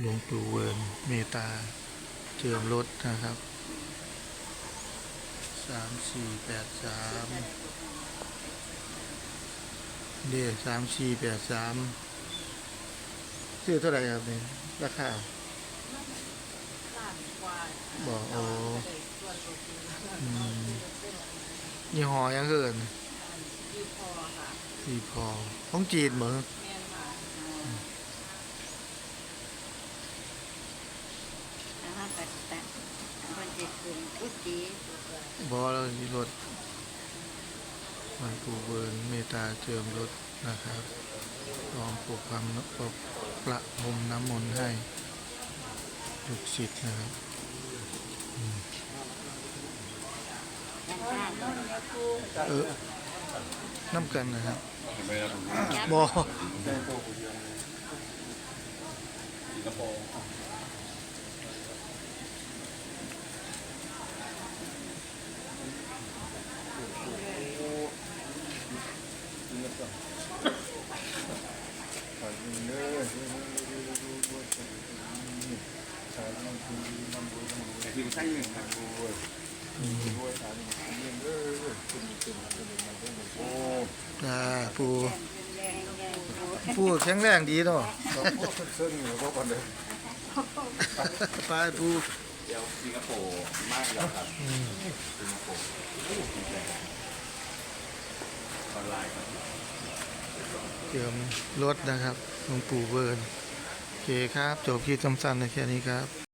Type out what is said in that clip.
หลวงปู่เวิร์นเมตตาเจิมรถนะครับสามสี่แปดสามเดียสามสี่แปดสามซื้อเท่าไหร่ครับนี่ราคาบอกโอ้ยี่ห้อยังเกินดีพอค่ะสีพอของจีนเหมือน แม่นค่ะแล้วก็ตัดตัดคนจะคืนกุจี บอแล้วนี่รถมันปูเบิร์นเมตตาเจิมรถนะครับลองปลูกความปกประพรมน้ำมนต์ให้ลูกศิษย์นะครับด้านข้างโน้นเนี่ยครูเออน้ำกันนะครับไม่รับรู้ อ่าปูปูแข็งแรงดีเนาะไปปูเดี๋ยวสิงคโปร์มากแล้วครับสิงคโปร์ออนไลน์ครับ เจิมรถนะครับหลวงปู่เบิร์นโอเคครับ จบคลิปสั้นๆในแค่นี้ครับ